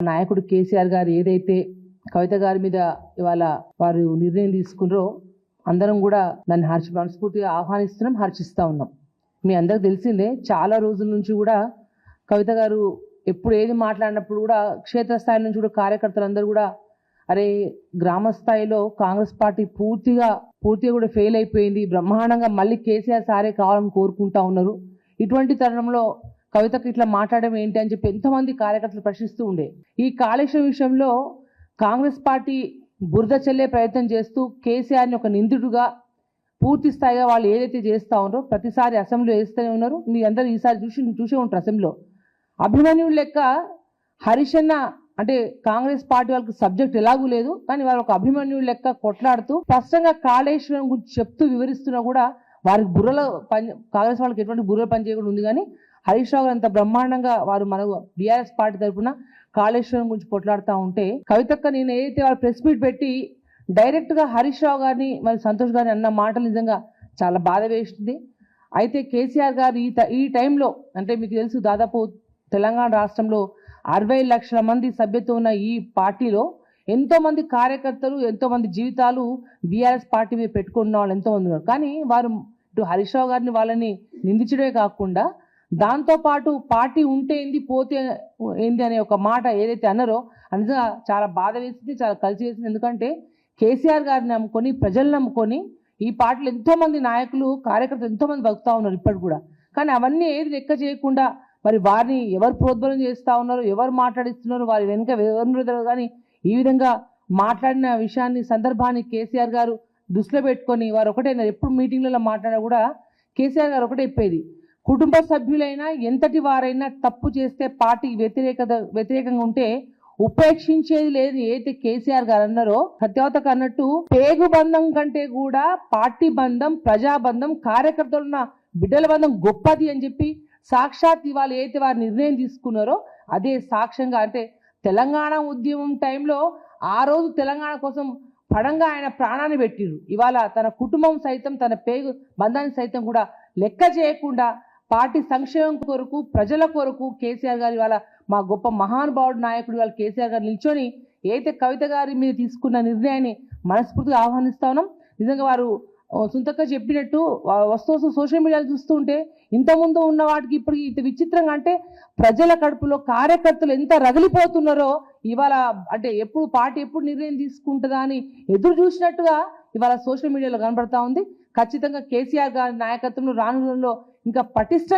నాయకుడు కేసీఆర్ గారు ఏదైతే కవిత గారి మీద ఇవాళ వారు నిర్ణయం తీసుకున్నారో అందరం కూడా దాన్ని హర్ష మనస్ఫూర్తిగా ఆహ్వానిస్తున్నాం హర్షిస్తూ ఉన్నాం. మీ అందరికి తెలిసిందే చాలా రోజుల నుంచి కూడా కవిత గారు ఎప్పుడు ఏది మాట్లాడినప్పుడు కూడా క్షేత్రస్థాయి నుంచి కూడా కార్యకర్తలందరూ కూడా అరే గ్రామ స్థాయిలో కాంగ్రెస్ పార్టీ పూర్తిగా పూర్తిగా కూడా ఫెయిల్ అయిపోయింది బ్రహ్మాండంగా మళ్ళీ కేసీఆర్ సారే కావాలని కోరుకుంటా ఉన్నారు. ఇటువంటి తరుణంలో కవితకు ఇట్లా మాట్లాడడం ఏంటి అని చెప్పి ఎంతమంది కార్యకర్తలు ప్రశ్నిస్తూ ఉండే. ఈ కాళేశ్వరం విషయంలో కాంగ్రెస్ పార్టీ బురద చెల్లే ప్రయత్నం చేస్తూ కేసీఆర్ని ఒక నిందితుడుగా పూర్తి స్థాయిగా వాళ్ళు ఏదైతే చేస్తూ ఉన్నారో ప్రతిసారి అసెంబ్లీలో వేస్తూనే ఉన్నారు. మీ అందరూ ఈసారి చూసి చూసే ఉంటారు అసెంబ్లీలో. అభిమన్యుడు లెక్క హరిషన్న అంటే కాంగ్రెస్ పార్టీ వాళ్ళకి సబ్జెక్ట్ ఎలాగూ లేదు. కానీ వాళ్ళు ఒక అభిమన్యుడు లెక్క కొట్లాడుతూ స్పష్టంగా కాళేశ్వరం గురించి చెప్తూ వివరిస్తున్నా కూడా వారికి బుర్రలో పని కాంగ్రెస్ వాళ్ళకి ఎటువంటి బుర్రలో పని చేయకుండా ఉంది కానీ హరీష్ రావు గారు అంత బ్రహ్మాండంగా వారు మన బీఆర్ఎస్ పార్టీ తరఫున కాళేశ్వరం గురించి కొట్లాడుతూ ఉంటే కవితక్క నేను ఏదైతే వాళ్ళు ప్రెస్ మీట్ పెట్టి డైరెక్ట్గా హరీష్ రావు గారిని మరి సంతోష్ గారిని అన్న మాటలు నిజంగా చాలా బాధ వేసింది. అయితే కేసీఆర్ గారు ఈ ఈ టైంలో అంటే మీకు తెలుసు దాదాపు తెలంగాణ రాష్ట్రంలో అరవై లక్షల మంది సభ్యత్వం ఉన్న ఈ పార్టీలో ఎంతోమంది కార్యకర్తలు ఎంతోమంది జీవితాలు బీఆర్ఎస్ పార్టీ మీద పెట్టుకున్న వాళ్ళు ఎంతోమంది ఉన్నారు. కానీ వారు ఇటు హరీష్ రావు గారిని వాళ్ళని నిందించడమే కాకుండా దాంతో పాటు పార్టీ ఉంటే ఏంది పోతే ఏంది అనే ఒక మాట ఏదైతే అన్నారో అది నిజంగా చాలా బాధ వేసింది చాలా కలిసి వేసింది. ఎందుకంటే కేసీఆర్ గారిని నమ్ముకొని ప్రజలు నమ్ముకొని ఈ పార్టీలో ఎంతోమంది నాయకులు కార్యకర్తలు ఎంతోమంది బతుకుతూ ఉన్నారు ఇప్పటికి కూడా. కానీ అవన్నీ ఏది లెక్క చేయకుండా మరి వారిని ఎవరు ప్రోద్బలం చేస్తా ఉన్నారు ఎవరు మాట్లాడిస్తున్నారు వారి వెనుక ఎవరు కానీ ఈ విధంగా మాట్లాడిన విషయాన్ని సందర్భాన్ని కేసీఆర్ గారు దృష్టిలో పెట్టుకొని వారు ఒకటైనా ఎప్పుడు మీటింగ్లలో మాట్లాడినా కూడా కేసీఆర్ గారు ఒకటే చెప్పేది. కుటుంబ సభ్యులైనా ఎంతటి వారైనా తప్పు చేస్తే పార్టీ వ్యతిరేకత వ్యతిరేకంగా ఉంటే ఉపేక్షించేది లేదు. ఏదైతే కేసీఆర్ గారు అన్నారో సత్యవతకు అన్నట్టు పేగు బంధం కంటే కూడా పార్టీ బంధం ప్రజాబంధం కార్యకర్తలున్న బిడ్డల బంధం గొప్పది అని చెప్పి సాక్షాత్ ఇవాళ ఏదైతే వారు నిర్ణయం తీసుకున్నారో అదే సాక్ష్యంగా అంటే తెలంగాణ ఉద్యమం టైంలో ఆ రోజు తెలంగాణ కోసం పడంగా ఆయన ప్రాణాన్ని పెట్టిరు. ఇవాళ తన కుటుంబం సైతం తన పేగు బంధాన్ని సైతం కూడా లెక్క చేయకుండా పార్టీ సంక్షేమం కొరకు ప్రజల కొరకు కేసీఆర్ గారు ఇవాళ మా గొప్ప మహానుభావుడు నాయకుడు ఇవాళ కేసీఆర్ గారు నిల్చొని ఏదైతే కవిత గారి మీద తీసుకున్న నిర్ణయాన్ని మనస్ఫూర్తిగా ఆహ్వానిస్తా ఉన్నాం. నిజంగా వారు ఆ, సుంతక్క చెప్పినట్టు వస్తూ వస్తూ సోషల్ మీడియాలో చూస్తుంటే ఇంతకుముందు ఉన్న వాటికి ఇప్పుడు ఇంత విచిత్రంగా అంటే ప్రజల కడుపులో కార్యకర్తలు ఎంత రగిలిపోతున్నారో ఇవాళ అంటే ఎప్పుడు పార్టీ ఎప్పుడు నిర్ణయం తీసుకుంటుందా అని ఎదురు చూసినట్టుగా ఇవాళ సోషల్ మీడియాలో కనబడతా ఉంది. ఖచ్చితంగా కేసీఆర్ గారి నాయకత్వంలో రానులలో ఇంకా పటిష్టంగా